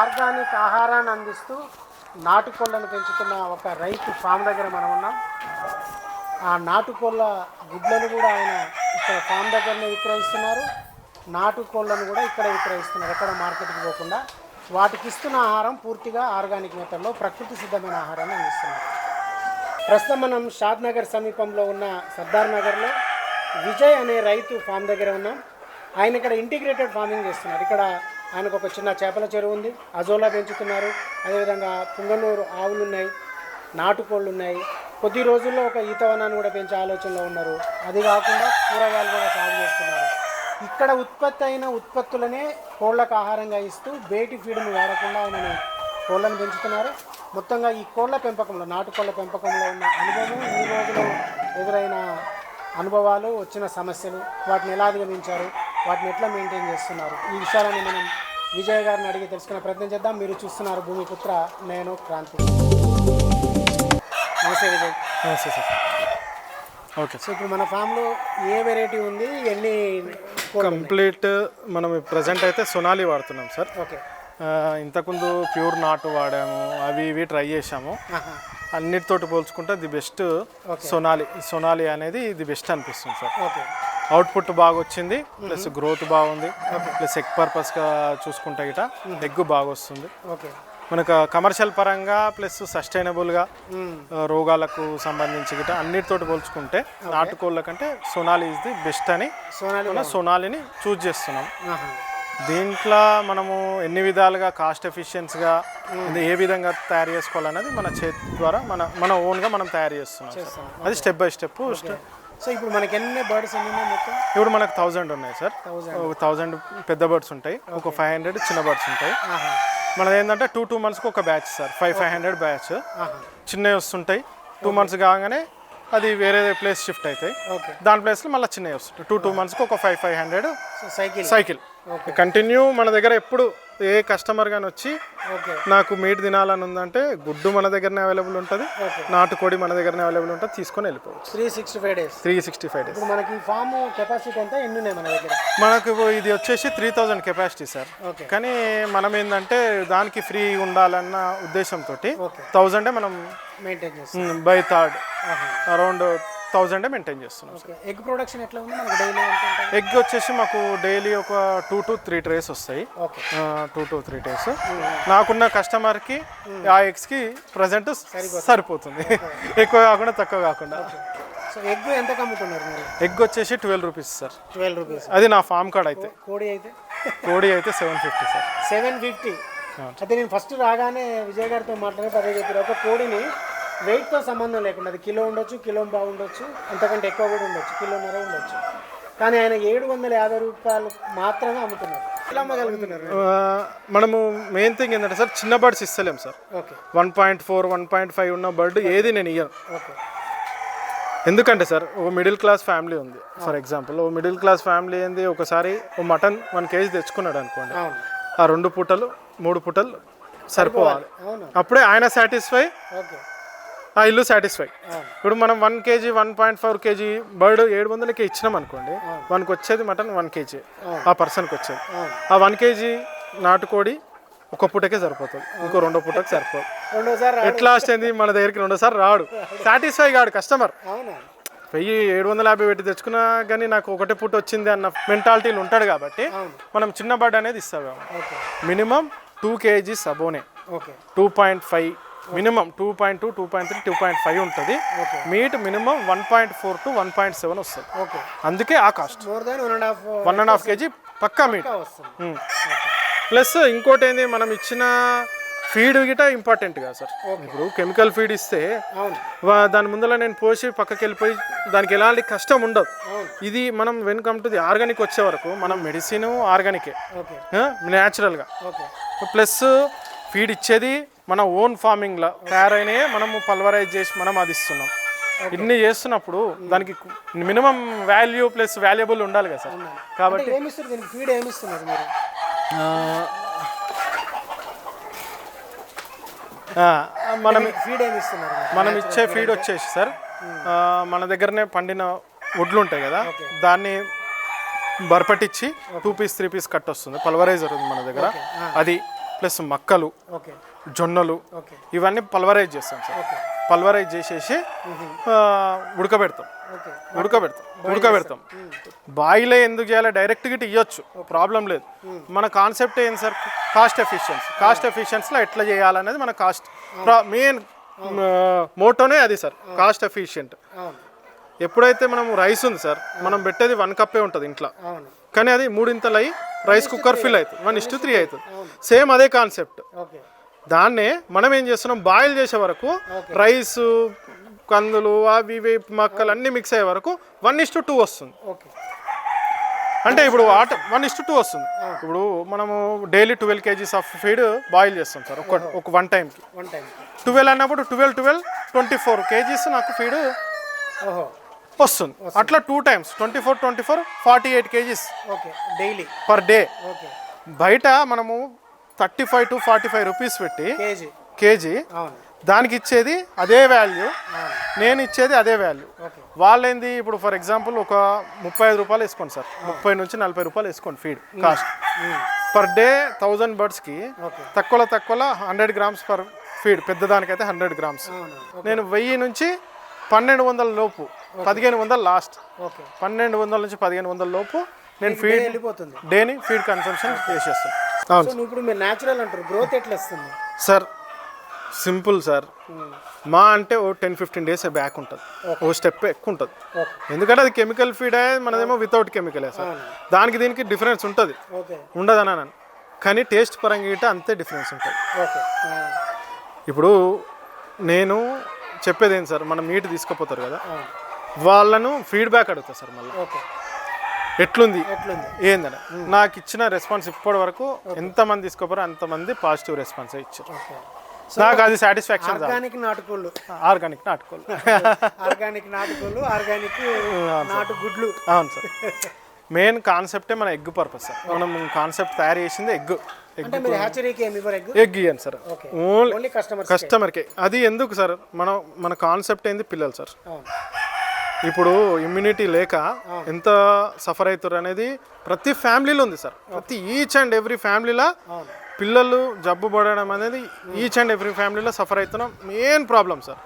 Organic ఆహారాన్ని అందిస్తూ నాటుకోళ్ళను పెంచుతున్న ఒక రైతు ఫామ్ దగ్గర మనం ఉన్నాం. ఆ నాటుకోళ్ళ గుడ్లను కూడా ఆయన ఇక్కడ ఫామ్ దగ్గరనే విక్రయిస్తున్నారు. నాటుకోళ్ళను కూడా ఇక్కడ విక్రయిస్తున్నారు ఎక్కడ మార్కెట్కి పోకుండా. వాటికి ఇస్తున్న ఆహారం పూర్తిగా ఆర్గానిక్ మెథడ్లో ప్రకృతి సిద్ధమైన ఆహారాన్ని అందిస్తున్నారు. ప్రస్తుతం మనం షాద్ నగర్ సమీపంలో ఉన్న సర్దార్ నగర్లో విజయ్ అనే రైతు ఫామ్ దగ్గర ఉన్నాం. ఆయన ఇక్కడ ఇంటిగ్రేటెడ్ ఫార్మింగ్ చేస్తున్నారు. ఇక్కడ ఆయనకు ఒక చిన్న చేపల చెరువు ఉంది. అజోలా పెంచుతున్నారు. అదేవిధంగా పుంగనూరు ఆవులు ఉన్నాయి నాటుకోళ్ళు ఉన్నాయి కొద్ది రోజుల్లో ఒక ఈతవనాన్ని కూడా పెంచే ఆలోచనలో ఉన్నారు. అది కాకుండా కూరగాయలు కూడా సాగు చేస్తున్నారు. ఇక్కడ ఉత్పత్తి అయిన ఉత్పత్తులనే కోళ్ళకు ఆహారంగా ఇస్తూ బేటి ఫీడ్ను వాడకుండా ఆయనని కోళ్ళను పెంచుతున్నారు. మొత్తంగా ఈ కోళ్ళ పెంపకంలో నాటుకోళ్ళ పెంపకంలో ఉన్న అనుభవం ఈ రోజులో ఎదురైన అనుభవాలు వచ్చిన సమస్యలు వాటిని ఎలా అధిగమించారు? వాటిని ఎట్లా మెయింటైన్ చేస్తున్నారు? ఈ విషయాలని మనం విజయ్ గారిని అడిగి తెలుసుకునే ప్రయత్నం చేద్దాం. మీరు చూస్తున్నారు భూమిపుత్ర నేను క్రాంతి. నమస్తే విజయ్. నమస్తే సార్. ఓకే. సో ఇప్పుడు మన ఫామ్లో ఏ వెరైటీ ఉంది? ఎన్ని? కంప్లీట్ మనం ప్రజెంట్ అయితే సొనాలి వాడుతున్నాం సార్. ఓకే. ఇంతకుముందు ప్యూర్ నాటు వాడాము. అవి ఇవి ట్రై చేసాము. అన్నిటితోటి పోల్చుకుంటే ది బెస్ట్ సొనాలి. సొనాలి అనేది ది బెస్ట్ అనిపిస్తుంది సార్. ఓకే. అవుట్పుట్ బాగా వచ్చింది ప్లస్ గ్రోత్ బాగుంది ప్లస్ ఎగ్ పర్పస్గా చూసుకుంటే గిట ఎగ్ బాగా వస్తుంది ఓకే. మనకు కమర్షియల్ పరంగా ప్లస్ సస్టైనబుల్గా. రోగాలకు సంబంధించి గిట అన్నిటితోటి పోల్చుకుంటే నాటుకోళ్ళ కంటే సొనాలి ఇస్ ది బెస్ట్ అని సోనాలి సొనాలిని చూజ్ చేస్తున్నాం. దీంట్లో మనము ఎన్ని విధాలుగా కాస్ట్ ఎఫిషియన్స్గా ఏ విధంగా తయారు చేసుకోవాలనేది మన చేతి ద్వారా మన మన ఓన్గా మనం తయారు చేస్తున్నాం. అది స్టెప్ బై స్టెప్ సో ఇప్పుడు మనకి ఎన్ని బర్డ్స్ ఉన్నాయి మొత్తం? ఇప్పుడు మనకు థౌజండ్ ఉన్నాయి సార్. థౌజండ్ ఒక థౌజండ్ పెద్ద బర్డ్స్ ఉంటాయి. ఒక ఫైవ్ హండ్రెడ్ చిన్న బర్డ్స్ ఉంటాయి. మనది ఏంటంటే టూ టూ మంత్స్కి ఒక batch sir. Five five hundred batch చిన్నవి వస్తుంటాయి. టూ మంత్స్ కాగానే అది వేరే ప్లేస్ షిఫ్ట్ అవుతాయి. దాని ప్లేస్లో మళ్ళీ చిన్నవి వస్తుంటాయి. టూ టూ మంత్స్కి ఒక five five hundred cycle cycle continue మన దగ్గర ఎప్పుడు ఏ కస్టమర్ కానీ వచ్చి నాకు మీట్ తినాలని ఉందంటే గుడ్డు మన దగ్గరనే అవైలబుల్ ఉంటుంది నాటుకోడి మన దగ్గరనే అవైలబుల్ ఉంటుంది తీసుకొని వెళ్ళిపోవచ్చు. Three sixty five days three sixty five days ఇప్పుడు మనకి ఫామ్ కెపాసిటీ ఎంత? ఎన్ని ఉన్నాయి మన దగ్గర? మనకు ఇది వచ్చేసి త్రీ థౌజండ్ కెపాసిటీ సార్ కానీ మనం ఏంటంటే దానికి ఫ్రీ ఉండాలన్న ఉద్దేశంతో థౌజండే మనం మెయింటైన్ చేస్తాం. By third. అరౌండ్ థౌజండే మెయింటైన్ చేస్తున్నాం ఎగ్ ప్రొడక్షన్ ఎట్లా ఉంది? మనకి డైలీ ఎగ్ వచ్చేసి మాకు డైలీ ఒక టూ టు త్రీ ట్రేస్ వస్తాయి. టూ టు త్రీ డేస్ నాకున్న కస్టమర్కి ఆ ఎగ్స్కి ప్రజెంట్ సరిపోతుంది. ఎక్కువ కాకుండా తక్కువ కాకుండా. సో ఎగ్ ఎంత ఎగ్ వచ్చేసి twelve rupees sir. Twelve rupees. అది నా ఫామ్ కార్డ్ అయితే. కోడి అయితే? కోడి అయితే seven fifty sir. Seven fifty. అయితే నేను ఫస్ట్ రాగానే విజయ్ గారితో మాట్లాడితే అదే చెప్పారు ఒక కోడిని వెయిట్తో సంబంధం లేకుండా అది కిలో ఉండొచ్చు కిలో బాగుండొచ్చు అంతకంటే ఎక్కువ కూడా ఉండొచ్చు కిలోన్నర ఉండొచ్చు. కానీ ఆయన ఏడు వందల యాభై రూపాయలు మాత్రమే అమ్ముతున్నారు. ఎలా అమ్మగలుగుతున్నారు? మనము మెయిన్ థింగ్ ఏంటంటే సార్ చిన్న birds ఇస్తలేం sir. Okay. One point four one point five ఉన్న బర్డ్ ఏది నేను ఇయ్యను. ఓకే. ఎందుకంటే సార్ ఓ మిడిల్ క్లాస్ ఫ్యామిలీ ఉంది. ఫర్ ఎగ్జాంపుల్ ఓ మిడిల్ క్లాస్ ఫ్యామిలీ ఏంది ఒకసారి ఓ మటన్ వన్ కేజీ తెచ్చుకున్నాడు అనుకోండి. ఆ రెండు పూటలు మూడు పూటలు సరిపోవాలి. అప్పుడే ఆయన సాటిస్ఫై ఓకే. ఆ ఇల్లు సాటిస్ఫై. ఇప్పుడు మనం one kg one point four kg bird ఏడు వందలకి ఇచ్చినాం అనుకోండి వన్కి వచ్చేది మటన్ వన్ కేజీ ఆ పర్సన్కి వచ్చేది. ఆ వన్ కేజీ నాటుకోడి ఒక పూటకే సరిపోతుంది. ఇంకో రెండో పూటకి సరిపోదు. రెండోసారి ఎట్లా వస్తుంది? మన దగ్గరికి రెండోసారి రాడు. సాటిస్ఫై కాడు కస్టమర్ వెయ్యి ఏడు వందల యాభై పెట్టి తెచ్చుకున్నా కానీ నాకు ఒకటే పూట వచ్చింది అన్న మెంటాలిటీలు ఉంటాడు కాబట్టి మనం చిన్న బర్డ్ అనేది ఇస్తాము minimum two kgs అబోనే okay. Two point five minimum two point two two point three two point five ఉంటుంది. Meat minimum one point four to one point seven వస్తుంది. ఓకే. అందుకే ఆ cost. More than one and half one and half kg Pakka meat. Plus ఇంకోటి ఏంది మనం ఇచ్చిన feed గిట important కదా సార్. ఇప్పుడు కెమికల్ ఫీడ్ ఇస్తే దాని ముందర నేను పోసి పక్కకి వెళ్ళిపోయి దానికి ఎలాంటి కష్టం ఉండదు. ఇది మనం when come to the organic వచ్చే వరకు మనం మెడిసిన్ ఆర్గానికే. న్యాచురల్గా ప్లస్ ఫీడ్ ఇచ్చేది మన ఓన్ ఫార్మింగ్లో తయారైనవి మనము పల్వరైజ్ చేసి మనం అది ఇస్తున్నాం. ఇన్ని చేస్తున్నప్పుడు దానికి మినిమం వాల్యూ ప్లస్ వాల్యుబుల్ ఉండాలి కదా సార్. కాబట్టి ఫీడ్ ఏమి ఇస్తున్నారు మీరు? మనం ఫీడ్ ఏమి ఇస్తున్నారు? మనం ఇచ్చే ఫీడ్ వచ్చేసి సార్ ఆ, మన దగ్గరనే పండిన వడ్లు ఉంటాయి కదా దాన్ని బర్పటిచ్చి two piece three piece cut వస్తుంది పల్వరైజర్ ఉంది మన దగ్గర. అది ప్లస్ మక్కలు జొన్నలు ఇవన్నీ పల్వరైజ్ చేస్తాం సార్. పల్వరైజ్ చేసేసి ఉడకబెడతాం. ఉడకబెడతాం. ఉడకబెడతాం. బాయిలే ఎందుకు చేయాలి? డైరెక్ట్ గిట్ ఇవ్వచ్చు ప్రాబ్లం లేదు. మన కాన్సెప్ట్ ఏంటి సార్? Cost efficiency. కాస్ట్ ఎఫిషియన్సీలో ఎట్లా చేయాలనేది మన కాస్ట్. మెయిన్ మోటోనే అది సార్. Cost efficient. ఎప్పుడైతే మనం రైస్ ఉంది సార్ మనం పెట్టేది వన్ కప్పే ఉంటుంది ఇంట్లో. కానీ అది మూడింతలు అయ్యి రైస్ కుక్కర్ ఫిల్ అవుతుంది. వన్ ఇస్టు త్రీ అవుతుంది. సేమ్ అదే కాన్సెప్ట్ ఓకే దాన్నే మనం ఏం చేస్తున్నాం? బాయిల్ చేసే వరకు రైస్ కందులు అవి ఇవి మక్కలు అన్నీ మిక్స్ అయ్యే వరకు వన్ ఇస్ టూ వస్తుంది. ఓకే అంటే ఇప్పుడు వాటర్ వన్ ఇస్ టూ వస్తుంది. ఇప్పుడు మనము daily twelve kgs of feed boil చేస్తాం సార్ ఒక ఒక వన్ టైంకి ట్వెల్వ్ అన్నప్పుడు twelve twelve twenty four kgs నాకు ఫీడ్ వస్తుంది. అట్లా two times twenty four twenty four forty eight kgs okay daily per day okay. బయట మనము thirty five to forty five rupees పెట్టి కేజీ. కేజీ దానికి ఇచ్చేది అదే వాల్యూ నేను ఇచ్చేది అదే వాల్యూ వాళ్ళేంది? ఇప్పుడు ఫర్ ఎగ్జాంపుల్ ఒక ముప్పై ఐదు రూపాయలు వేసుకోండి సార్. ముప్పై నుంచి నలభై రూపాయలు వేసుకోండి feed cost per day thousand బర్డ్స్కి తక్కువలో తక్కువలో హండ్రెడ్ గ్రామ్స్ పర్ ఫీడ్ పెద్దదానికైతే హండ్రెడ్ గ్రామ్స్ నేను వెయ్యి నుంచి పన్నెండు వందల లోపు పదిహేను వందలు లాస్ట్. ఓకే. పన్నెండు వందల నుంచి పదిహేను వందల లోపు నేను ఫీడ్ వెళ్ళిపోతుంది. డేని ఫీడ్ కన్సంప్షన్ చేసేస్తాను. అవును. ఇప్పుడు మీరు న్యాచురల్ అంటారు. గ్రోత్ ఎట్లా వస్తుంది సార్ సింపుల్ సార్. ఉమ్, మా అంటే ఓ టెన్ ఫిఫ్టీన్ డేస్ బ్యాక్ ఉంటుంది. ఓ స్టెప్ ఎక్కువ ఉంటుంది. ఎందుకంటే అది కెమికల్ ఫీడ్ మనదేమో వితౌట్ కెమికలే సార్. దానికి దీనికి డిఫరెన్స్ ఉంటుంది. ఓకే. ఉండదని అన్నాను. కానీ టేస్ట్ పరంగా గిట్ట అంతే డిఫరెన్స్ ఉంటుంది. ఇప్పుడు నేను చెప్పేది ఏంటి సార్? మనం మీట్ తీసుకుపోతారు కదా. వాళ్ళను ఫీడ్బ్యాక్ అడుగుతా సార్ మళ్ళీ. ఓకే. ఎట్లుంది? ఎట్లుంది? ఏందని నాకు ఇచ్చిన రెస్పాన్స్ ఇప్పటి వరకు ఎంతమంది తీసుకోపోరో అంతమంది పాజిటివ్ రెస్పాన్స్ ఇచ్చారు. నాకు అది సాటిస్ఫాక్షన్ ఆర్గానిక్ నాటుకోళ్ళు. ఆర్గానిక్ నాటుకోవాలి ఆర్గానిక్ నాటుకోళ్ళు ఆర్గానిక్ నాటు గుడ్లు. అవును సార్. మెయిన్ కాన్సెప్టే మన ఎగ్ పర్పస్ సార్. మనం కాన్సెప్ట్ తయారు చేసింది ఎగ్. ఎగ్ ఇయ్యండి సార్. ఓన్లీ కస్టమర్స్ కస్టమర్కి అది ఎందుకు సార్? మనం మన కాన్సెప్ట్ ఏంది? పిల్లలు సార్. ఇప్పుడు ఇమ్యూనిటీ లేక ఎంత సఫర్ అవుతారు అనేది ప్రతి ఫ్యామిలీలో ఉంది సార్. ప్రతి ఈచ్ అండ్ ఎవ్రీ ఫ్యామిలీలో పిల్లలు జబ్బు పడడం అనేది ఈచ్ అండ్ ఎవ్రీ ఫ్యామిలీలో సఫర్ అవుతున్నాం. Main problem sir.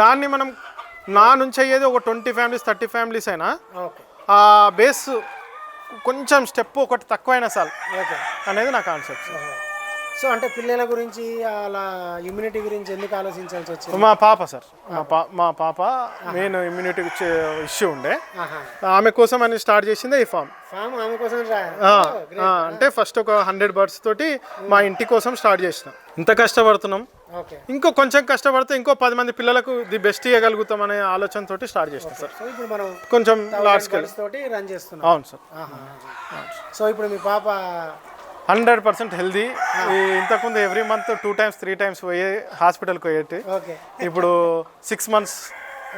దాన్ని మనం నా నుంచి అయ్యేది ఒక ట్వంటీ ఫ్యామిలీస్ థర్టీ ఫ్యామిలీస్ అయినా ఆ బేస్ కొంచెం స్టెప్ ఒకటి తక్కువైనా సార్ ఓకే. అనేది నా కాన్సెప్ట్ సార్. సో అంటే పిల్లల గురించి అలా ఇమ్యూనిటీ గురించి ఎందుకు ఆలోచించాల్సి వచ్చింది? మా పాప సార్. మా పా మా పాప మెయిన్ ఇమ్యూనిటీ ఇష్యూ ఉండే. ఆహా. ఆమె కోసం అని స్టార్ట్ చేసిందే ఈ ఫామ్. ఫామ్ ఆమె కోసం అంటే ఫస్ట్ ఒక హండ్రెడ్ బర్డ్స్ తోటి మా ఇంటి కోసం స్టార్ట్ చేసిన. ఇంత కష్టపడుతున్నాం. ఓకే. ఇంకో కొంచెం కష్టపడితే ఇంకో పది మంది పిల్లలకు ది బెస్ట్ ఇవ్వగలుగుతాం అనే ఆలోచనతోటి స్టార్ట్ చేసిన సార్. సో ఇప్పుడు మనం కొంచెం లార్జ్ స్కేల్ తోటి రన్ చేస్తున్నాం. అవును సార్. సో ఇప్పుడు మీ పాప హండ్రెడ్ పర్సెంట్ హెల్దీ. ఇంతకుముందు every month two times three times పోయే హాస్పిటల్కి పోయేటి. ఇప్పుడు సిక్స్ మంత్స్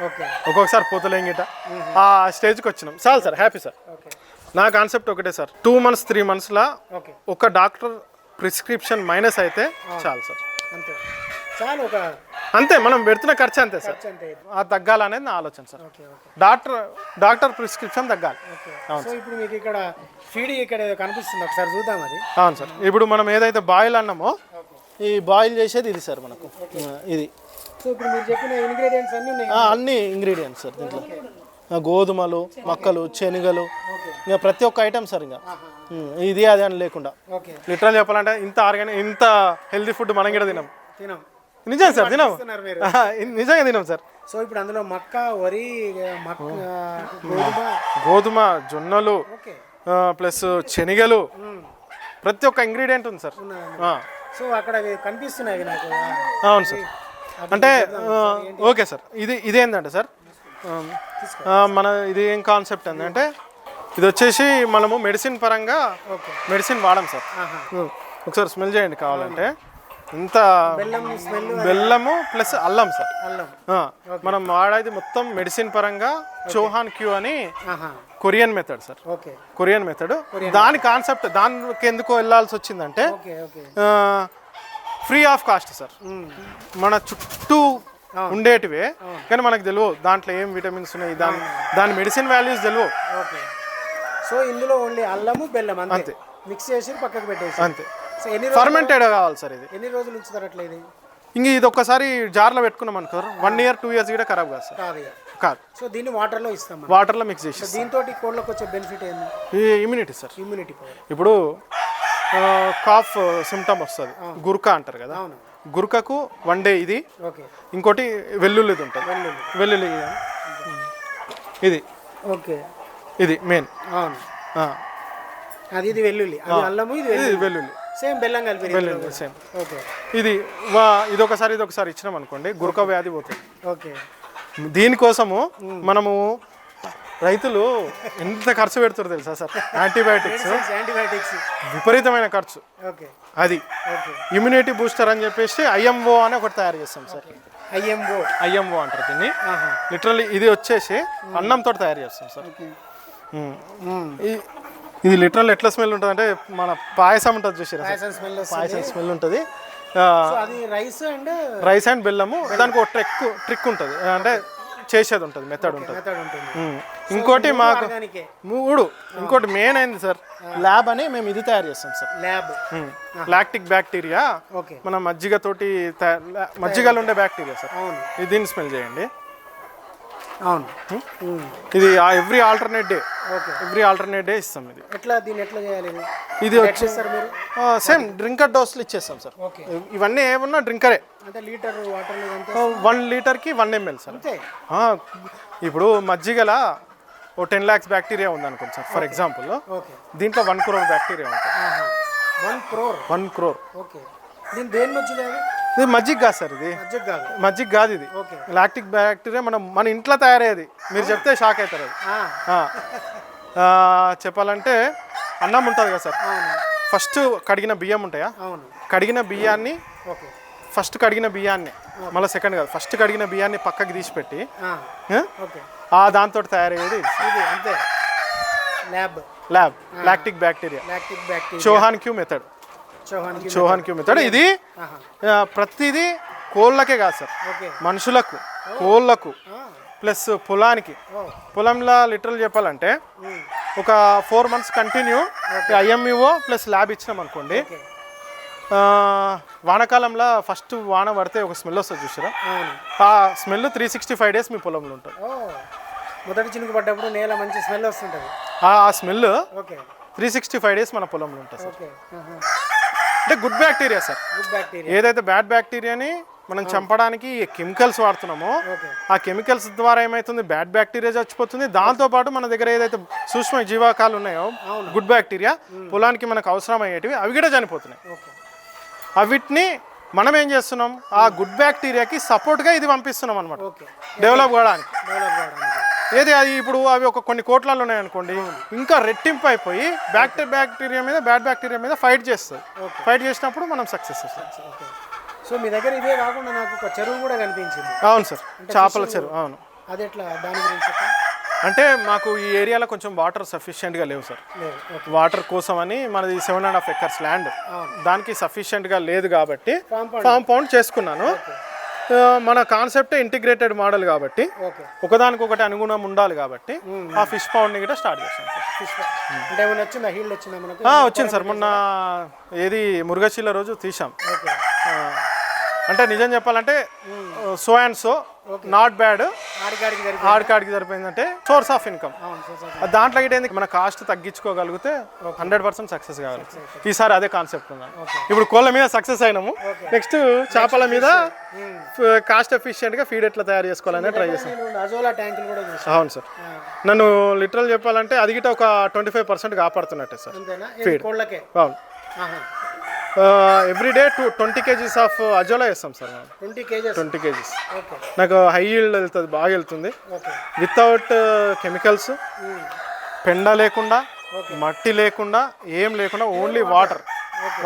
ఓకే. ఒక్కొక్కసారి పోతలేం గిట ఆ స్టేజ్కి వచ్చినాం. చాలు సార్ హ్యాపీ సార్. నా కాన్సెప్ట్ ఒకటే సార్. టూ మంత్స్ త్రీ మంత్స్లో ఒక డాక్టర్ ప్రిస్క్రిప్షన్ మైనస్ అయితే చాలు సార్. అంతే. చాలు ఒక అంతే మనం పెడుతున్న ఖర్చు అంతే సార్. ఆ తగ్గాలనేది నా ఆలోచన సార్. డాక్టర్ డాక్టర్ ప్రిస్క్రిప్షన్ తగ్గాలి. సో ఇప్పుడు మీకు ఇక్కడ ఫీడ్ ఇక్కడ కనిపిస్తుంది ఒకసారి చూద్దాం అది. అవును సార్. ఇప్పుడు మనం ఏదైతే బాయిల్ అన్నామో ఈ బాయిల్ చేసేది ఇది సార్ మనకు. ఇది. సో ఇప్పుడు మీరు చెప్పిన ఇంగ్రీడియంట్స్ అన్నీ ఉన్నాయి. అన్ని ఇంగ్రీడియంట్స్ సార్ దీంట్లో. గోధుమలు మక్కలు శనగలు. ఇంకా ప్రతి ఒక్క ఐటమ్ సార్ ఇంకా. ఇది అది అని లేకుండా. లిటరల్ చెప్పాలంటే ఇంత ఆర్గానిక్ ఇంత హెల్దీ ఫుడ్ మనం కూడా తినాం. తినాం. నిజం సార్ తినాం ఇస్తున్నారు మీరు. ఆహా, నిజంగా తినాం సార్. సో ఇప్పుడు అందులో మక్క వరి గోధుమ. జొన్నలు ప్లస్ శనగలు. ప్రతి ఒక్క ఇంగ్రీడియంట్ ఉంది సార్. సో అక్కడ కనిపిస్తున్నాయి నాకు. అవును సార్. అంటే ఓకే సార్. ఇది ఇదేంటంటే సార్ మన ఇది ఏం కాన్సెప్ట్ ఏంటంటే ఇది వచ్చేసి మనము మెడిసిన్ పరంగా మెడిసిన్ వాడం సార్. ఒకసారి స్మెల్ చేయండి కావాలంటే. ఇంత బెల్లము ప్లస్ అల్లం సార్. అల్లం. మనం వాడేది మొత్తం మెడిసిన్ పరంగా చౌహాన్ క్యూ అని Korean method sir. Korean method. దాని కాన్సెప్ట్ దానికి ఎందుకు వెళ్ళాల్సి వచ్చిందంటే ఫ్రీ ఆఫ్ కాస్ట్ సార్. మన చుట్టూ ఉండేటివే కానీ మనకు తెలియవు దాంట్లో ఏం విటమిన్స్ ఉన్నాయి దాని దాని మెడిసిన్ వాల్యూస్ తెలియవు. ఓకే. సో ఇందులో ఓన్లీ అల్లము బెల్లం అంతే. మిక్స్ చేసి పక్కకు పెట్టేసి అంతే. ఫర్మెంటెడ్ కావాలి సార్ ఇది. ఎన్ని రోజులు ఉంచుతారు అట్లా ఇది? ఇంక ఇది ఒక్కసారి జార్లో పెట్టుకున్నాం అనుకో వన్ ఇయర్ టూ ఇయర్స్ కూడా ఖరాబ్ కాదు సార్. కాదు ఇక. కాదు. సో దీన్ని వాటర్లో ఇస్తాం మనం. వాటర్లో మిక్స్ చేసి దీంతో కోళ్ళకి వచ్చే బెనిఫిట్ ఏంది? ఈ ఇమ్యూనిటీ సార్. ఇమ్యూనిటీ పవర్ ఇప్పుడు కాఫ్ సిమ్టమ్ వస్తుంది. గుర్కా అంటారు కదా. అవును. గుర్కకు వన్ డే ఇది. ఓకే. ఇంకోటి వెల్లుల్లిది ఉంటుంది. వెల్లుల్లి. ఇది. ఓకే. ఇది మెయిన్ అవును. అది ఇది వెల్లుల్లి. అది అల్లము ఇది ఇది వెల్లుల్లి. వెల్లుల్లి. సేమ్ బెల్లం కలిపి వెల్లుల్లి సేమ్. ఓకే. ఇది వా ఇదొకసారి ఇదొకసారి ఇచ్చినాం అనుకోండి గురక వ్యాధి పోతుంది. ఓకే. దీనికోసము మనము రైతులు ఎంత ఖర్చు పెడుతారో తెలుసా సార్? యాంటీబయాటిక్స్ యాంటీబయాటిక్స్ విపరీతమైన ఖర్చు. ఓకే. అది. ఓకే. ఇమ్యూనిటీ బూస్టర్ అని చెప్పేసి ఐఎంఓ అని ఒకటి తయారు చేస్తాం సార్. ఐఎంఓ. ఐఎంఓ అంటారు దీన్ని. లిటరల్లీ ఇది వచ్చేసి అన్నంతో తయారు చేస్తాం సార్. ఇది లిటరల్ ఎట్లా స్మెల్ ఉంటుంది అంటే మన పాయసం ఉంటుంది sir? Payasam smell payasam smell ఉంటుంది. అది రైస్ అండ్ రైస్ అండ్ బెల్లము దానికి ఒక ట్రిక్ ట్రిక్ ఉంటుంది. అంటే చేసేది ఉంటుంది మెథడ్ ఉంటుంది. ఇంకోటి మాకు మూడు. ఇంకోటి మెయిన్ అయింది సార్. ల్యాబ్ అని మేము ఇది తయారు చేస్తాం సార్. ల్యాబ్ లాక్టిక్ బ్యాక్టీరియా మన మజ్జిగతోటి తయా- లా- మజ్జిగలో ఉండే బ్యాక్టీరియా సార్. దీన్ని స్మెల్ చేయండి. అవును. ఇది every alternate day okay. Every alternate day ఇస్తాం ఇది. ఎట్లా దీన్ని ఎట్లా చేయాలి? ఇది ఇది వచ్చి చేస్తారు మీరు? సేమ్ డ్రింకర్ డోస్లు ఇచ్చేస్తాం సార్. ఓకే. ఇవన్నీ ఏమన్నా డ్రింకరే అంటే లీటర్ వాటర్ వన్ లీటర్కి వన్ ఎంఎల్ సార్. ఇప్పుడు మజ్జిగల ఓ టెన్ ల్యాక్స్ బ్యాక్టీరియా ఉందనుకోండి సార్ ఫర్ ఎగ్జాంపుల్ దీంట్లో వన్ క్రోర్ బ్యాక్టీరియా ఉంటుంది. One crore one crore okay. దీని దేని వచ్చింది ఇది మజ్జిగ కాదు సార్ ఇది. మధ్య కాదు మజ్జిగ కాదు ఇది. లాక్టిక్ బ్యాక్టీరియా మనం మన ఇంట్లో తయారయ్యేది. మీరు చెప్తే షాక్ అవుతారు అది. ఆ. ఆ, చెప్పాలంటే అన్నం ఉంటుంది కదా సార్. ఫస్ట్ కడిగిన బియ్యం ఉంటాయా? కడిగిన బియ్యాన్ని ఫస్ట్ కడిగిన బియ్యాన్ని మళ్ళీ సెకండ్ కాదు ఫస్ట్ కడిగిన బియ్యాన్ని పక్కకి తీసిపెట్టి ఆ, ఆ, దాంతో తయారయ్యేది ఇది. అంతే. Lab lab lactic bacteria lactic bacteria Cho Han Kyu method Cho Han Kyu method ఇది ప్రతిదీ కోళ్ళకే కాదు సార్. మనుషులకు కోళ్ళకు ప్లస్ పొలానికి. పొలంలో లిటరల్ చెప్పాలంటే ఒక four months continue IMEO plus lab ఇచ్చినాం అనుకోండి వానాకాలంలో ఫస్ట్ వాన పడితే ఒక స్మెల్ వస్తుంది చూసారా? ఆ smell three sixty five days మీ పొలంలో ఉంటుంది. మొదటి చినుకు పడ్డప్పుడు నేల మంచి స్మెల్ వస్తుంటుంది. ఆ smell three sixty five days మన పొలంలో ఉంటుంది సార్. అంటే good bacteria sir good bacteria ఏదైతే బ్యాడ్ బ్యాక్టీరియాని మనం చంపడానికి కెమికల్స్ వాడుతున్నామో ఆ కెమికల్స్ ద్వారా ఏమవుతుంది బ్యాడ్ బ్యాక్టీరియా చచ్చిపోతుంది. దాంతోపాటు మన దగ్గర ఏదైతే సూక్ష్మ జీవాకాలు ఉన్నాయో గుడ్ బ్యాక్టీరియా పొలానికి మనకు అవసరం అయ్యేటివి అవి కూడా చనిపోతున్నాయి. అవిటిని మనం ఏం చేస్తున్నాం? ఆ గుడ్ బ్యాక్టీరియాకి సపోర్ట్గా ఇది పంపిస్తున్నాం అనమాట డెవలప్ కావడానికి. డెవలప్ కావడానికి. ఏది అది ఇప్పుడు అవి ఒక కొన్ని కోట్లలో ఉన్నాయనుకోండి ఇంకా రెట్టింపు అయిపోయి బ్యాక్టీరియా బ్యాక్టీరియా మీద బ్యాడ్ బ్యాక్టీరియా మీద ఫైట్ చేస్తుంది. ఫైట్ చేసినప్పుడు మనం సక్సెస్ వస్తాం సో మీ దగ్గర ఇవే కాకుండా నాకు ఒక చెరువు కూడా కనిపించింది. అవును సార్. చేపల చెరువు అవును. అది ఎట్లా దాని గురించి అంటే మాకు ఈ ఏరియాలో కొంచెం వాటర్ సఫిషియెంట్గా లేవు సార్. వాటర్ కోసం అని మనది seven and half acres land. దానికి సఫిషియెంట్గా లేదు కాబట్టి Compound. ఫామ్ పౌండ్ చేసుకున్నాను మన కాన్సెప్ట్ ఇంటిగ్రేటెడ్ మోడల్ కాబట్టి ఒకదానికొకటి అనుగుణం ఉండాలి కాబట్టి ఆ ఫిష్ పౌండ్ని కూడా స్టార్ట్ ఫిష్ అంటే వచ్చిందా? హీల్డ్ వచ్చిందా మనకు? ఆ, వచ్చింది సార్. మొన్న ఏది మురుగశీల రోజు తీసాం అంటే నిజం చెప్పాలంటే so and so not bad hard కార్డ్కి సరిపోయిందంటే సోర్స్ ఆఫ్ ఇన్కమ్ దాంట్లో ఏంది? మన కాస్ట్ తగ్గించుకోగలిగితే హండ్రెడ్ పర్సెంట్ సక్సెస్ కావాలి. ఈసారి అదే కాన్సెప్ట్ ఉందా? ఇప్పుడు కోళ్ళ మీద సక్సెస్ అయినాము. నెక్స్ట్ చేపల మీద కాస్ట్ ఎఫిషియెంట్గా ఫీడ్ ఎట్లా తయారు చేసుకోవాలని ట్రై చూసాను అవును సార్. నన్ను లిటరల్ చెప్పాలంటే అది గిట్ట ఒక ట్వంటీ ఫైవ్ పర్సెంట్ కాపాడుతున్నట్టే సార్. కోళ్ళకే? అవును. Every day two twenty kgs of azolla వేస్తాం సార్ మనం ట్వంటీ కేజెస్ ట్వంటీ కేజీస్ నాకు హై ఈల్డ్ వెళ్తుంది బాగా వెళ్తుంది. వితౌట్ కెమికల్స్ పెండ లేకుండా మట్టి లేకుండా ఏం లేకుండా ఓన్లీ వాటర్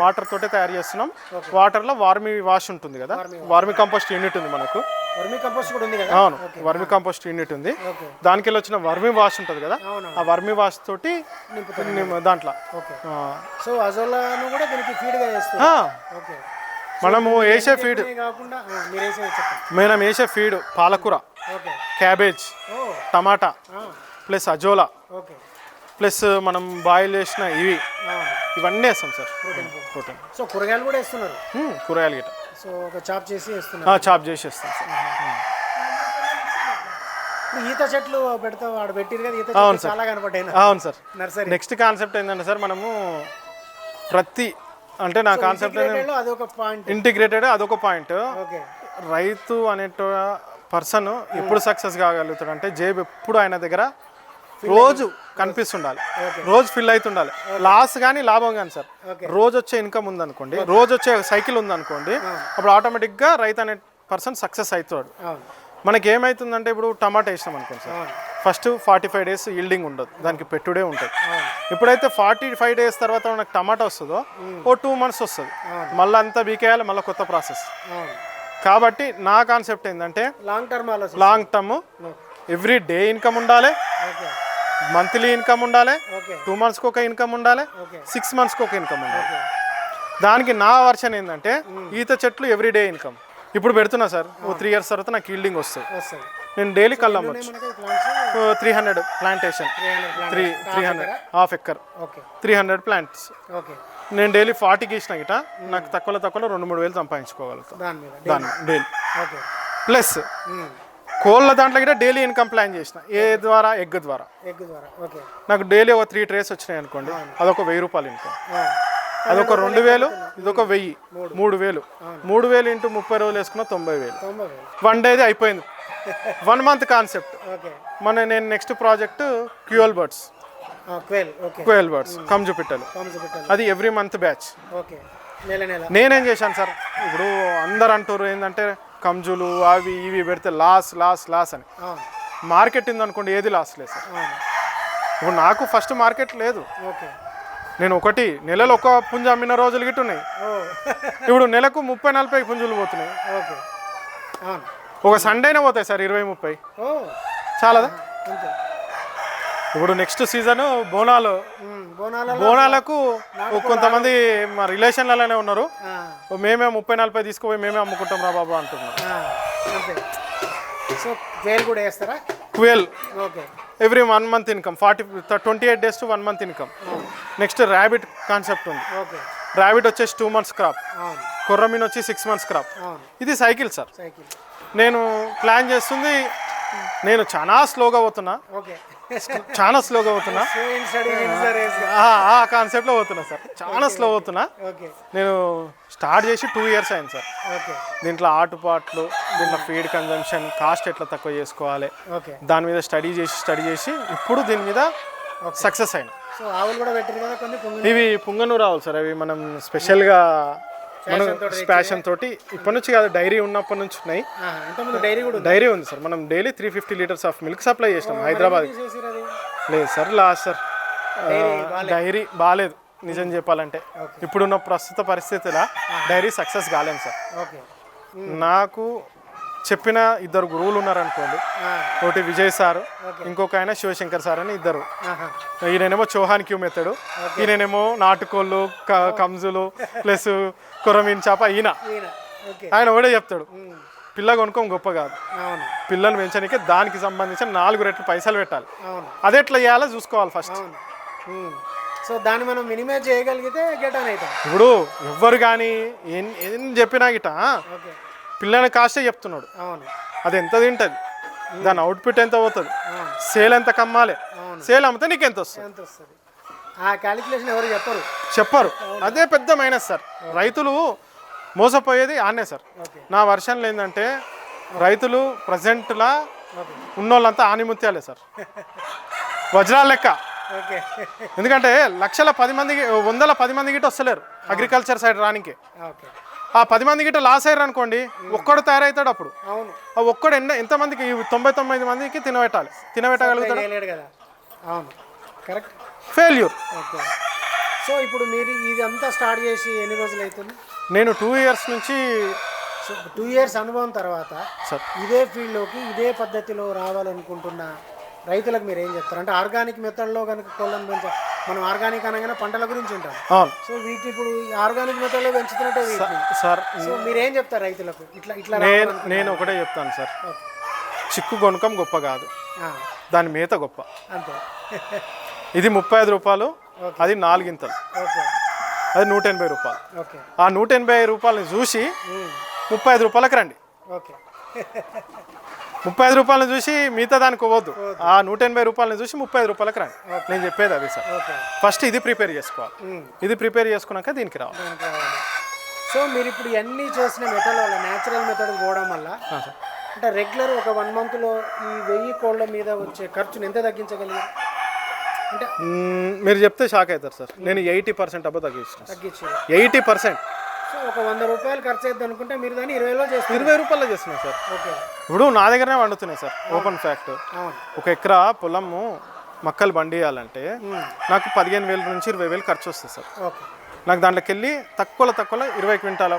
వాటర్ తోటే తయారు చేస్తున్నాం. వాటర్లో వార్మి వాష్ ఉంటుంది కదా. వార్మి కంపోస్ట్ యూనిట్ ఉంది మనకు. వర్మీ కంపోస్ట్ కూడా ఉంది కదా? అవును వర్మి కంపోస్ట్ యూనిట్ ఉంది. దానికి వచ్చిన వర్మి వాష్ ఉంటుంది కదా ఆ వర్మి వాష్ తోటి దాంట్లో. సో అజోలాను కూడా దీనికి ఫీడ్గా చేస్తుంది ఆ, ఓకే మనము వేసే ఫీడ్ మనం వేసే ఫీడ్ పాలకూర cabbage tomato plus azolla plus మనం బాయిల్ చేసిన ఇవి. ఇవన్నీ వేస్తాం సార్. ప్రోటీన్ సో కూరగాయలు కూడా వేస్తున్నారు? కూరగాయలు గిట సో ఒక చాప్ చేసి వేస్తున్నారు. చాప్ చేసి వేస్తాం సార్. ఈత చెట్లు పెడతా వాడు పెట్టిరు కదా ఈత అవును చెట్లు చాలా కనపడ్డాయి. అవును సార్. నర్సరీ. నెక్స్ట్ కాన్సెప్ట్ ఏంటంటే సార్ మనము ప్రతి అంటే నా కాన్సెప్ట్ అదొక పాయింట్ ఇంటిగ్రేటెడ్ అదొక పాయింట్ ఓకే. రైతు అనే పర్సన్ ఎప్పుడు సక్సెస్ కాగలుగుతాడు అంటే జేబు ఎప్పుడు ఆయన దగ్గర రోజు కనిపిస్తుండాలి. రోజు ఫిల్ అవుతుండాలి. లాస్ కానీ లాభం కానీ సార్. రోజు వచ్చే ఇన్కమ్ ఉందనుకోండి రోజు వచ్చే సైకిల్ ఉందనుకోండి అప్పుడు ఆటోమేటిక్గా రైతు అనే పర్సన్ సక్సెస్ అవుతాడు. అవును మనకి ఏమవుతుందంటే ఇప్పుడు టమాటా వేసినాం అనుకోండి sir. First forty five days yielding ఉండదు. దానికి పెట్టుడే ఉంటుంది ఎప్పుడైతే ఫార్టీ ఫైవ్ డేస్ తర్వాత మనకు టమాటా వస్తుందో ఓ టూ మంత్స్ వస్తుంది. మళ్ళీ అంతా బీకేయాలి మళ్ళీ కొత్త ప్రాసెస్ కాబట్టి నా కాన్సెప్ట్ ఏంటంటే long term long term every day income ఉండాలి. మంత్లీ ఇన్కమ్ ఉండాలి టూ మంత్స్కి ఒక ఇన్కమ్ ఉండాలి సిక్స్ మంత్స్కి ఒక ఇన్కమ్ ఉండాలి. దానికి నా వర్షన్ ఏంటంటే ఈత చెట్లు ఎవ్రీ డే ఇన్కమ్. ఇప్పుడు పెడుతున్నా సార్ ఓ త్రీ ఇయర్స్ తర్వాత నాకు ఈల్డింగ్ వస్తుంది నేను డైలీ కళ్ళు అమ్మొచ్చు three hundred plantation three three hundred half acre okay. Three hundred plants okay. నేను డైలీ ఫార్టీకి ఇచ్చిన గిట నాకు తక్కువలో తక్కువలో రెండు మూడు వేలు సంపాదించుకోగలుగుతాను దాన్ని డైలీ. ప్లస్. కోళ్ళ దాంట్లో కూడా డైలీ ఇన్కమ్ ప్లాన్ చేసిన. ఏ ద్వారా? ఎగ్ ద్వారా. ఎగ్ ద్వారా. ఓకే. నాకు డైలీ ఒక త్రీ ట్రేస్ వచ్చినాయి అనుకోండి. అదొక వెయ్యి రూపాయలు ఇన్కమ్. అదొక రెండు వేలు ఇదొక వెయ్యి. మూడు. వేలు. మూడు వేలు ఇంటూ ముప్పై రోజులు వేసుకున్న తొంభై వేలు. వన్ డేది అయిపోయింది. One month concept. మన నేను next project quail birds. Quail birds కంజు పిట్టలు. కామ్స్ పెట్టాలి. అది ఎవ్రీ మంత్ బ్యాచ్. నేనేం చేశాను సార్? ఇప్పుడు అందరు అంటారు ఏంటంటే కంజులు అవి ఇవి పెడితే లాస్ లాస్ లాస్ అని. మార్కెట్ ఉందనుకోండి ఏది లాస్ లేదు సార్. ఇప్పుడు నాకు ఫస్ట్ మార్కెట్ లేదు. ఓకే. నేను ఒకటి నెలలో ఒక పుంజ అమ్మిన రోజులు గిట్ట ఉన్నాయి. ఓ. ఇప్పుడు నెలకు ముప్పై నలభై పుంజులు పోతున్నాయి. ఓకే. ఒక సండేనే పోతాయి సార్ ఇరవై ముప్పై. ఓ. చాలదా? ఇప్పుడు నెక్స్ట్ సీజన్ బోనాలు. బోనాలకు కొంతమంది మా రిలేషన్లలోనే ఉన్నారు. మేమే ముప్పై నలభై తీసుకుపోయి మేమే అమ్ముకుంటాం రా బాబు అంతే. సో క్వేల్ కూడా వేస్తారా? Twelve. Okay. Every one month income. Forty twenty eight days to one month income. Next rabbit concept ఉంది. ఓకే. ర్యాబిట్ వచ్చేసి టూ మంత్స్ క్రాప్. కొర్రమీన్ వచ్చి సిక్స్ మంత్స్ క్రాప్. ఇది సైకిల్ సార్. నేను ప్లాన్ చేస్తుంది నేను చాలా స్లోగా పోతున్నా. చాలా స్లోగా పోతున్నా. ఆ, కాన్సెప్ట్లో పోతున్నా సార్ చాలా స్లో పోతున్నా. నేను స్టార్ట్ చేసి టూ ఇయర్స్ అయింది సార్ ఓకే దీంట్లో ఆటుపాట్లు దీంట్లో ఫీడ్ కన్జంప్షన్ కాస్ట్ ఎట్లా తక్కువ చేసుకోవాలి ఓకే దాని మీద స్టడీ చేసి స్టడీ చేసి ఇప్పుడు దీని మీద సక్సెస్ అయినా. ఆవులు ఇవి పుంగనూరు రావాలి సార్ అవి మనం స్పెషల్గా మనం ప్యాషన్ తోటి ఇప్పటి నుంచి కాదు డైరీ ఉన్నప్పటి నుంచి ఉన్నాయి. డైరీ కూడా ఉంది. డైరీ ఉంది సార్. మనం daily three fifty litres of milk supply చేసినాం హైదరాబాద్. లేదు సార్ లాస్ట్ సార్. డైరీ బాగాలేదు. నిజం చెప్పాలంటే. ఇప్పుడున్న ప్రస్తుత పరిస్థితిలో డైరీ సక్సెస్ కాలేము సార్. ఓకే. నాకు చెప్పిన ఇద్దరు గురువులు ఉన్నారనుకోండి. ఒకటి విజయ్ సార్ ఇంకొక ఆయన శివశంకర్ సార్ అని ఇద్దరు. ఈయనేమో చౌహాన్ క్యూ మెత్తడు ఈయనేమో నాటుకోళ్ళు కంజులు ప్లస్ కొరమీన్ చేప ఈయన. ఆయన ఒకటే చెప్తాడు. పిల్ల కొనుక్కోం గొప్ప కాదు. పిల్లలు పెంచడానికి దానికి సంబంధించిన నాలుగు రెట్లు పైసలు పెట్టాలి. అది ఎట్లా చేయాలో చూసుకోవాలి ఫస్ట్. సో దాన్ని మనం మినిమైజ్ చేయగలిగితే గెట్ అని అవుతాం. ఇప్పుడు ఎవ్వరు కానీ ఏం ఏం చెప్పినా గిట? పిల్లని కాస్టే చెప్తున్నాడు. అవును. అది ఎంత తింటుంది? దాని అవుట్పుట్ ఎంత పోతుంది? సేల్ ఎంత కమ్మాలి? సేల్ అమ్మితే నీకు ఎంత వస్తుంది? ఎంత వస్తుంది ఆ క్యాలిక్యులేషన్ ఎవరు చెప్పరు. చెప్పరు. అదే పెద్ద మైనస్ సార్. రైతులు మోసపోయేది ఆనే సార్. నా వర్షన్లు ఏంటంటే రైతులు ప్రజెంట్లా ఉన్నోళ్ళంతా ఆనిముత్యాలే సార్. వజ్రాల లెక్క. ఓకే. ఎందుకంటే లక్షల పది మంది వందల పది మంది గిట్ట వస్తలేరు. అగ్రికల్చర్ సైడ్ రానికి. ఓకే. ఆ పది మంది గిట్ట లాస్ అయ్యారు అనుకోండి ఒక్కడు తయారవుతాడు అప్పుడు. అవును. ఆ ఒక్కడు ఎన్న ఎంతమందికి ఈ తొంభై తొమ్మిది మందికి తినబెట్టాలి. తినబెట్టగలుగుతాడు? చేయలేడు కదా. అవును. Correct failure okay. సో ఇప్పుడు మీరు ఇదంతా స్టార్ట్ చేసి ఎన్ని రోజులు అవుతుంది నేను టూ ఇయర్స్ నుంచి సో టూ ఇయర్స్ అనుభవం తర్వాత సార్. ఇదే ఫీల్డ్లోకి ఇదే పద్ధతిలో రావాలనుకుంటున్న రైతులకు మీరు ఏం చెప్తారు? అంటే ఆర్గానిక్ మెథడ్లో కనుక కోళ్ళను పెంచ మనం ఆర్గానిక్ అనగానే పంటల గురించి ఉంటాం అవును. సో వీటి ఇప్పుడు ఆర్గానిక్ మెథడ్లో పెంచుతున్నట్టే వీటిని. సార్ సో మీరు ఏం చెప్తారు రైతులకు? ఇట్లా ఇట్లా నేను నేను ఒకటే చెప్తాను సార్. చిక్కు కొనుకం గొప్ప కాదు. దాని మేత గొప్ప. అంతే. ఇది ముప్పై ఐదు రూపాయలు అది నాలుగింతలు ఓకే. అది నూట ఎనభై రూపాయలు. ఓకే. ఆ నూట ఎనభై రూపాయలని చూసి ముప్పై ఐదు రూపాయలకి రండి. ఓకే. ముప్పై ఐదు రూపాయలను చూసి మిగతా దానికి పోవద్దు. ఆ నూట ఎనభై రూపాయలని చూసి ముప్పై ఐదు రూపాయలకి రండి నేను చెప్పేది అది సార్. ఫస్ట్ ఇది ప్రిపేర్ చేసుకోవాలి. ఇది ప్రిపేర్ చేసుకున్నాక దీనికి రావాలి. సో మీరు ఇప్పుడు ఇవన్నీ చేసిన మెథడ్ వల్ల న్యాచురల్ మెథడ్ పోవడం వల్ల. అంటే రెగ్యులర్ ఒక వన్ మంత్లో ఈ వెయ్యి కోళ్ళ మీద వచ్చే ఖర్చుని ఎంత తగ్గించగలిగారు? అంటే మీరు చెప్తే షాక్ అవుతారు సార్. నేను ఎయిటీ పర్సెంట్ అబ్బా తగ్గించిన ఎయిటీ పర్సెంట్. సో ఒక వంద రూపాయలు ఖర్చు అవుతుంది అనుకుంటే మీరు దాన్ని ఇరవైలో చేస్తారు ఇరవై రూపాయలు చేస్తున్నా సార్. ఓకే. ఇప్పుడు నా దగ్గరనే వండుతున్నాయి సార్ ఓపెన్ ఫ్యాక్ట్. ఒక ఎకరా పొలము మక్కలు బండియాలంటే నాకు పదిహేను వేల నుంచి ఇరవై వేలు ఖర్చు వస్తుంది సార్. ఓకే. నాకు దాంట్లోకి వెళ్ళి తక్కువలో తక్కువలో ఇరవై క్వింటాల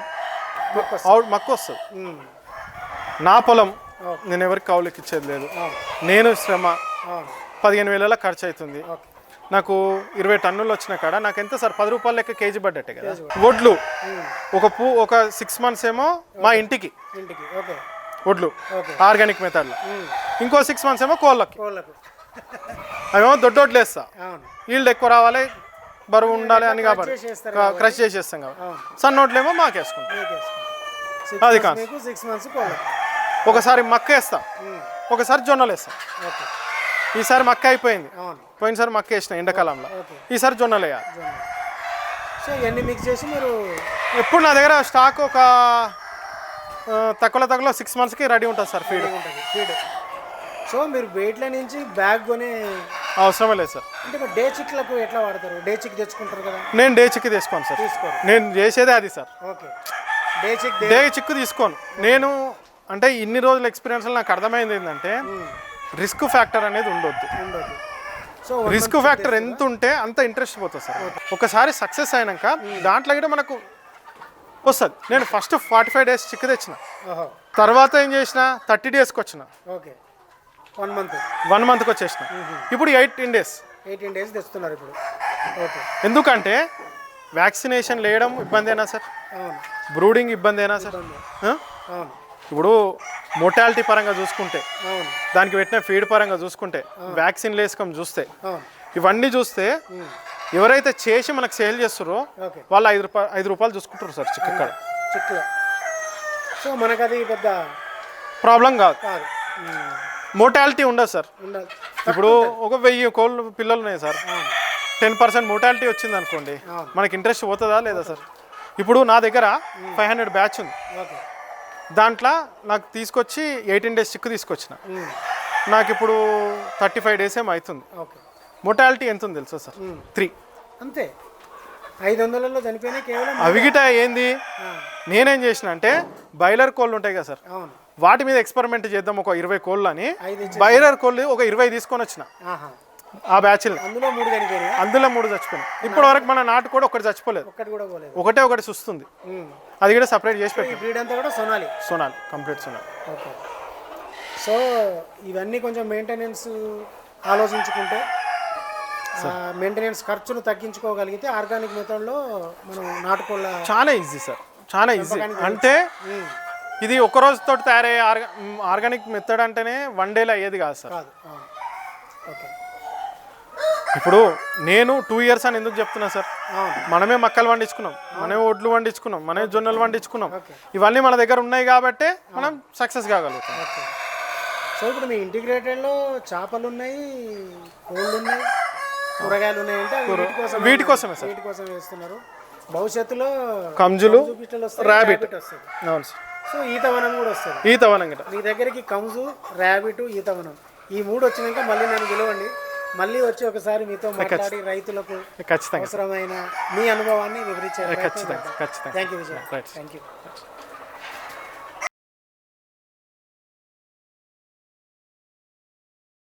అవుట్ మక్కు వస్తుంది. నా పొలం. నేను ఎవరికి కౌలుకి ఇచ్చేది లేదు. నేను శ్రమ పదిహేను వేల ఖర్చు అవుతుంది. ఓకే. నాకు ఇరవై టన్నులు వచ్చిన కాడ నాకు ఎంత సార్? పది రూపాయల లెక్క కేజీ పడ్డట్టే కదా. వడ్లు. ఒక పూ ఒక సిక్స్ మంత్స్ ఏమో మా ఇంటికి. ఇంటికి ఓకే. వడ్లు. ఆర్గానిక్ మెథడ్లో. ఇంకో సిక్స్ మంత్స్ ఏమో కోళ్ళకి. కోళ్ళకు. అవేమో దొడ్డొడ్లు వేస్తా. ఈల్డ్ ఎక్కువ రావాలి బరువు ఉండాలి అని కాబట్టి. క్రష్ చేసేస్తాం కాబట్టి. సన్నోట్లేమో మాకేసుకుంటాం అది కాదు. సిక్స్ మంత్స్ ఒకసారి మక్క వేస్తాం. ఒకసారి జొన్నలు వేస్తాం. ఈసారి మక్క అయిపోయింది. అవును. పోయినసారి మక్క వేసిన ఎండాకాలంలో. ఈసారి జొన్నలు వేయాలి జొన్న. సో ఇవన్నీ మిక్స్ చేసి మీరు ఎప్పుడు నా దగ్గర స్టాక్ ఒక తక్కువలో తక్కువలో సిక్స్ మంత్స్కి రెడీ ఉంటుంది సార్ ఫీడ్ ఉంటుంది ఫీడ్ సో మీరు వెయిట్ల నుంచి బ్యాగ్ కొని అవసరమే లేదు సార్. అంటే మరి డే చిక్లకు ఎట్లా వాడతారు? డే చిక్ తెచ్చుకుంటారు కదా. నేను డే చిక్కు తీసుకోను సార్. తీసుకోరు. నేను చేసేదే అది sir. Okay. Day chick day chick తీసుకోను. నేను అంటే ఇన్ని రోజుల ఎక్స్పీరియన్స్లో నాకు అర్థమైంది ఏంటంటే రిస్క్ ఫ్యాక్టర్ అనేది ఉండొద్దు. ఉండదు సో రిస్క్ ఫ్యాక్టర్ ఎంత ఉంటే అంత ఇంట్రెస్ట్ పోతుంది సార్ ఒకసారి సక్సెస్ అయినాక దాంట్లో కూడా మనకు వస్తుంది. నేను ఫస్ట్ ఫార్టీ ఫైవ్ డేస్ చిక్కు తెచ్చిన. తర్వాత ఏం చేసిన థర్టీ డేస్కి వచ్చిన. ఓకే. వన్ మంత్ వన్ మంత్కి వచ్చేసిన. ఇప్పుడు ఎయిటీన్ డేస్ ఎయిటీన్ డేస్ తెస్తున్నారు ఇప్పుడు. ఓకే ఎందుకంటే వ్యాక్సినేషన్ లేయడం ఇబ్బందేనా సార్ బ్రూడింగ్ ఇబ్బందేనా సార్? అవును. ఇప్పుడు మోటాలిటీ పరంగా చూసుకుంటే దానికి పెట్టిన ఫీడ్ పరంగా చూసుకుంటే వ్యాక్సిన్ లేసుకం చూస్తే ఇవన్నీ చూస్తే ఎవరైతే చేసి మనకు సేల్ చేస్తారో వాళ్ళు ఐదు రూపాయలు ఐదు రూపాయలు చూసుకుంటారు సార్ చిక్క సో మనకు అది పెద్ద ప్రాబ్లం కాదు. మోటాలిటీ ఉండదు సార్. ఇప్పుడు ఒక వెయ్యి కోళ్ళు పిల్లలు ఉన్నాయి సార్. టెన్ పర్సెంట్ మోటాలిటీ వచ్చింది అనుకోండి. మనకి ఇంట్రెస్ట్ పోతుందా లేదా సార్? ఇప్పుడు నా దగ్గర ఫైవ్ హండ్రెడ్ బ్యాచ్ ఉంది. దాంట్లో నాకు తీసుకొచ్చి ఎయిటీన్ డేస్ చిక్కు తీసుకొచ్చిన. నాకు ఇప్పుడు థర్టీ ఫైవ్ డేస్ ఏమో అవుతుంది ఓకే. మొటాలిటీ ఎంత ఉంది తెలుసా సార్? త్రీ. అంతే. ఐదు వందలలో చనిపోయినాయి కేవలం అవిగిట ఏంది? నేనేం చేసిన అంటే బాయిలర్ కోళ్ళు ఉంటాయి కదా సార్. వాటి మీద ఎక్స్పెరిమెంట్ చేద్దాం ఒక ఇరవై కోళ్ళు అని. బాయిలర్ కోళ్ళు ఒక ఇరవై తీసుకొని వచ్చిన. ఆ బ్యాచ్ని. అందులో మూడు చనిపోయినాయి? అందులో మూడు చచ్చిపోయినాయి. ఇప్పటి వరకు మన నాటు కూడా ఒకటి చచ్చిపోలేదు. ఒక్కటి కూడా పోలేదు. ఒకటే ఒకటి సుస్తుంది. ఉమ్. అది కూడా సపరేట్ చేసి పెట్టాం. బ్రీడ్ అంతా కూడా Sonali. Sonali complete Sonali. Okay. So ఇవన్నీ కొంచెం మెయింటెనెన్స్ ఆలోచించుకుంటే మెయింటెనెన్స్ ఖర్చును తగ్గించుకోగలిగితే ఆర్గానిక్ మెథడ్లో మనం నాటుకోళ్ళ చాలా ఈజీ సార్. చాలా ఈజీ. అంటే ఇది ఒక రోజుతో తయారయ్యే ఆర్గా ఆర్గానిక్ మెథడ్ అంటేనే వన్ డేలో అయ్యేది కాదు సార్. ఓకే. ఇప్పుడు నేను టూ ఇయర్స్ అని ఎందుకు చెప్తున్నా సార్? మనమే మక్కలు పండించుకున్నాం. మనమే ఒడ్లు పండించుకున్నాం. మనమే జొన్నలు పండించుకున్నాం. ఇవన్నీ మన దగ్గర ఉన్నాయి కాబట్టి మనం సక్సెస్ కాగలుగుతాం. సో ఇప్పుడు మీ ఇంటిగ్రేటెడ్లో చేపలు ఉన్నాయి కోళ్ళు ఉన్నాయి కూరగాయలు ఉన్నాయి అంటే అవి వీటి కోసం వీటి కోసమే సార్. వీటి కోసం వేస్తున్నారు. భవిష్యత్తులో కంజులు వస్తుంది అవును సార్. సో ఈతవనం కూడా వస్తుంది. ఈత వనం గిట. మీ దగ్గరికి కంజు ర్యాబిట్ ఈతవనం. ఈ మూడు వచ్చినాక మళ్ళీ నన్ను పిలవండి. మళ్ళీ వచ్చి ఒకసారి మీతో మాట్లాడి రైతులకు ఖచ్చితంగా అవసరమైన మీ అనుభవాన్ని వివరించే ఖచ్చితంగా ఖచ్చితంగా. Thank you Vijay thank you